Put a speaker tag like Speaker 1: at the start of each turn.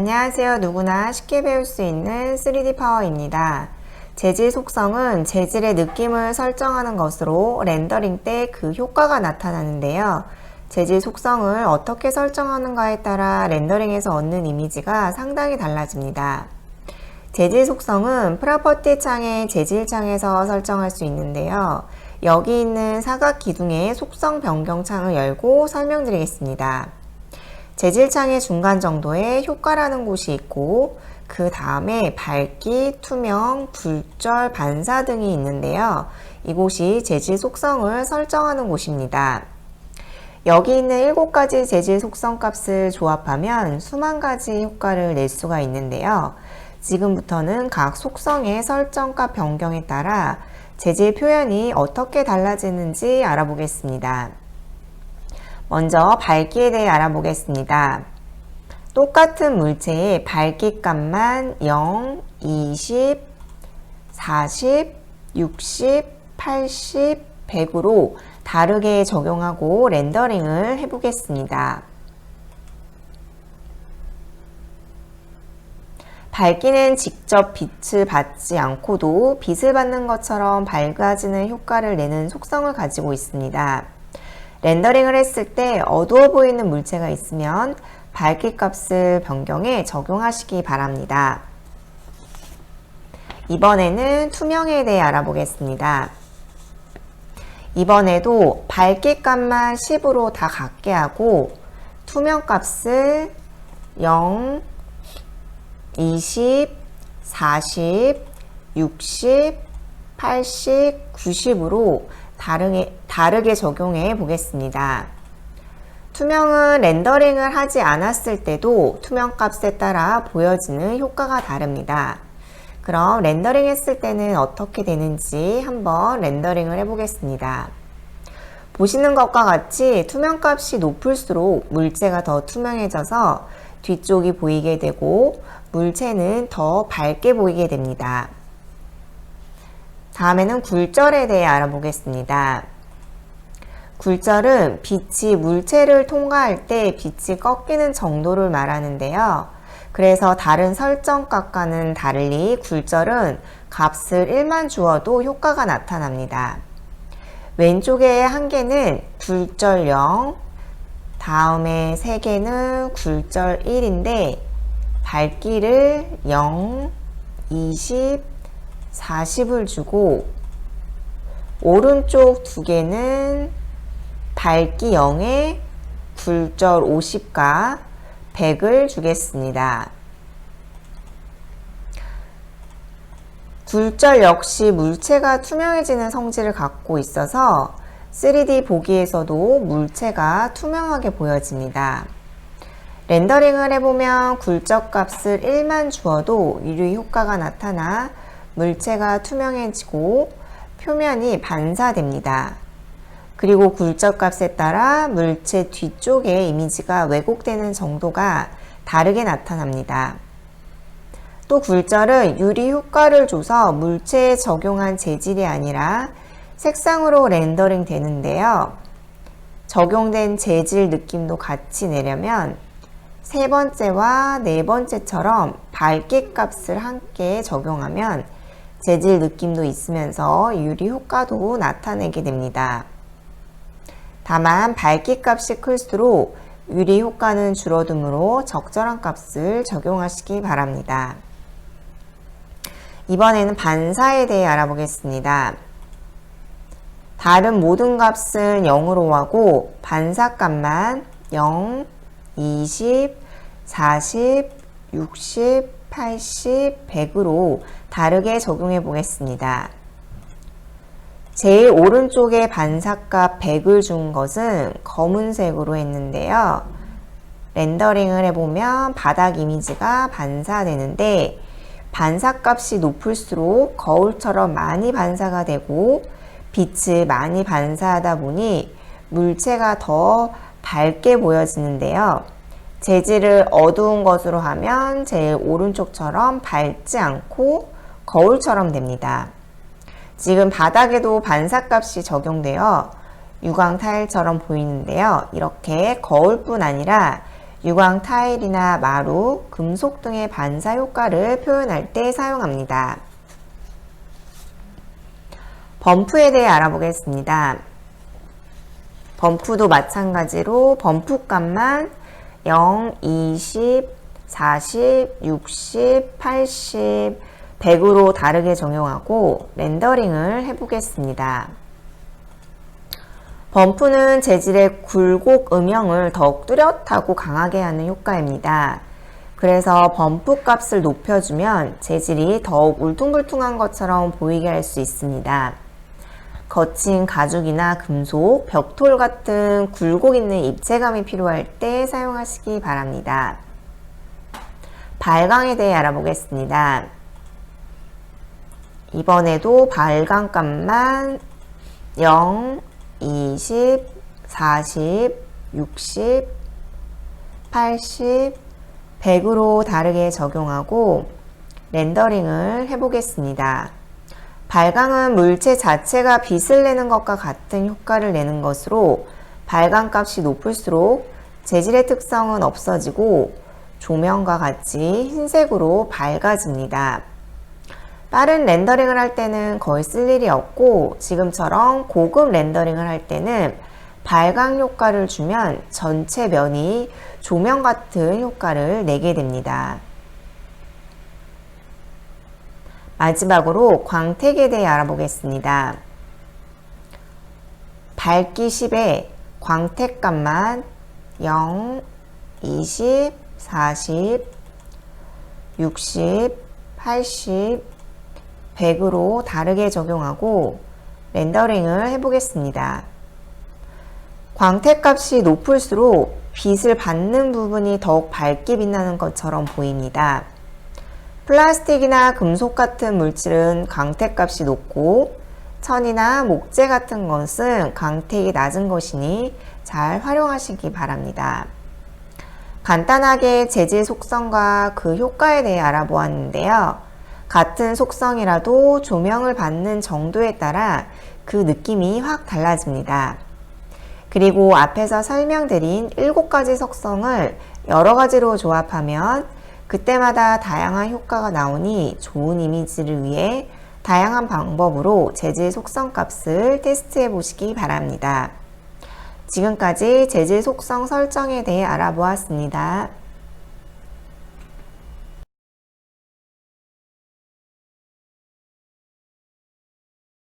Speaker 1: 안녕하세요. 누구나 쉽게 배울 수 있는 3D 파워입니다. 재질 속성은 재질의 느낌을 설정하는 것으로 렌더링 때 그 효과가 나타나는데요. 재질 속성을 어떻게 설정하는가에 따라 렌더링에서 얻는 이미지가 상당히 달라집니다. 재질 속성은 프로퍼티 창의 재질 창에서 설정할 수 있는데요. 여기 있는 사각 기둥의 속성 변경 창을 열고 설명드리겠습니다. 재질창의 중간 정도에 효과라는 곳이 있고 그 다음에 밝기, 투명, 굴절, 반사 등이 있는데요. 이곳이 재질 속성을 설정하는 곳입니다. 여기 있는 7가지 재질 속성 값을 조합하면 수만 가지 효과를 낼 수가 있는데요. 지금부터는 각 속성의 설정값 변경에 따라 재질 표현이 어떻게 달라지는지 알아보겠습니다. 먼저 밝기에 대해 알아보겠습니다. 똑같은 물체의 밝기 값만 0, 20, 40, 60, 80, 100으로 다르게 적용하고 렌더링을 해보겠습니다. 밝기는 직접 빛을 받지 않고도 빛을 받는 것처럼 밝아지는 효과를 내는 속성을 가지고 있습니다. 렌더링을 했을 때 어두워 보이는 물체가 있으면 밝기 값을 변경해 적용하시기 바랍니다. 이번에는 투명에 대해 알아보겠습니다. 이번에도 밝기 값만 10으로 다 같게 하고 투명 값을 0, 20, 40, 60, 80, 90으로 다르게, 다르게 적용해 보겠습니다. 투명은 렌더링을 하지 않았을 때도 투명 값에 따라 보여지는 효과가 다릅니다. 그럼 렌더링 했을 때는 어떻게 되는지 한번 렌더링을 해보겠습니다. 보시는 것과 같이 투명 값이 높을수록 물체가 더 투명해져서 뒤쪽이 보이게 되고 물체는 더 밝게 보이게 됩니다. 다음에는 굴절에 대해 알아보겠습니다. 굴절은 빛이 물체를 통과할 때 빛이 꺾이는 정도를 말하는데요. 그래서 다른 설정값과는 달리 굴절은 값을 1만 주어도 효과가 나타납니다. 왼쪽에 한 개는 굴절 0, 다음에 세 개는 굴절 1인데 밝기를 0, 20, 40을 주고 오른쪽 두 개는 밝기 0에 굴절 50과 100을 주겠습니다. 굴절 역시 물체가 투명해지는 성질을 갖고 있어서 3D 보기에서도 물체가 투명하게 보여집니다. 렌더링을 해보면 굴절 값을 1만 주어도 유리 효과가 나타나 물체가 투명해지고 표면이 반사됩니다. 그리고 굴절 값에 따라 물체 뒤쪽의 이미지가 왜곡되는 정도가 다르게 나타납니다. 또 굴절은 유리 효과를 줘서 물체에 적용한 재질이 아니라 색상으로 렌더링 되는데요. 적용된 재질 느낌도 같이 내려면 세 번째와 네 번째처럼 밝기 값을 함께 적용하면 재질 느낌도 있으면서 유리 효과도 나타내게 됩니다. 다만 밝기 값이 클수록 유리 효과는 줄어드므로 적절한 값을 적용하시기 바랍니다. 이번에는 반사에 대해 알아보겠습니다. 다른 모든 값은 0으로 하고 반사 값만 0, 20, 40, 60, 80, 100으로 다르게 적용해 보겠습니다. 제일 오른쪽에 반사값 100을 준 것은 검은색으로 했는데요. 렌더링을 해보면 바닥 이미지가 반사되는데 반사값이 높을수록 거울처럼 많이 반사가 되고 빛을 많이 반사하다 보니 물체가 더 밝게 보여지는데요. 재질을 어두운 것으로 하면 제일 오른쪽처럼 밝지 않고 거울처럼 됩니다. 지금 바닥에도 반사값이 적용되어 유광 타일처럼 보이는데요. 이렇게 거울뿐 아니라 유광 타일이나 마루, 금속 등의 반사 효과를 표현할 때 사용합니다. 범프에 대해 알아보겠습니다. 범프도 마찬가지로 범프값만 0, 20, 40, 60, 80, 100으로 다르게 적용하고 렌더링을 해보겠습니다. 범프는 재질의 굴곡 음영을 더욱 뚜렷하고 강하게 하는 효과입니다. 그래서 범프 값을 높여주면 재질이 더욱 울퉁불퉁한 것처럼 보이게 할 수 있습니다. 거친 가죽이나 금속, 벽돌 같은 굴곡 있는 입체감이 필요할 때 사용하시기 바랍니다. 발광에 대해 알아보겠습니다. 이번에도 발광값만 0, 20, 40, 60, 80, 100으로 다르게 적용하고 렌더링을 해보겠습니다. 발광은 물체 자체가 빛을 내는 것과 같은 효과를 내는 것으로 발광 값이 높을수록 재질의 특성은 없어지고 조명과 같이 흰색으로 밝아집니다. 빠른 렌더링을 할 때는 거의 쓸 일이 없고 지금처럼 고급 렌더링을 할 때는 발광 효과를 주면 전체 면이 조명 같은 효과를 내게 됩니다. 마지막으로 광택에 대해 알아보겠습니다. 밝기 10에 광택값만 0, 20, 40, 60, 80, 100으로 다르게 적용하고 렌더링을 해보겠습니다. 광택 값이 높을수록 빛을 받는 부분이 더욱 밝게 빛나는 것처럼 보입니다. 플라스틱이나 금속 같은 물질은 광택 값이 높고 천이나 목재 같은 것은 광택이 낮은 것이니 잘 활용하시기 바랍니다. 간단하게 재질 속성과 그 효과에 대해 알아보았는데요. 같은 속성이라도 조명을 받는 정도에 따라 그 느낌이 확 달라집니다. 그리고 앞에서 설명드린 7가지 속성을 여러 가지로 조합하면 그때마다 다양한 효과가 나오니 좋은 이미지를 위해 다양한 방법으로 재질 속성 값을 테스트해 보시기 바랍니다. 지금까지 재질 속성 설정에 대해 알아보았습니다.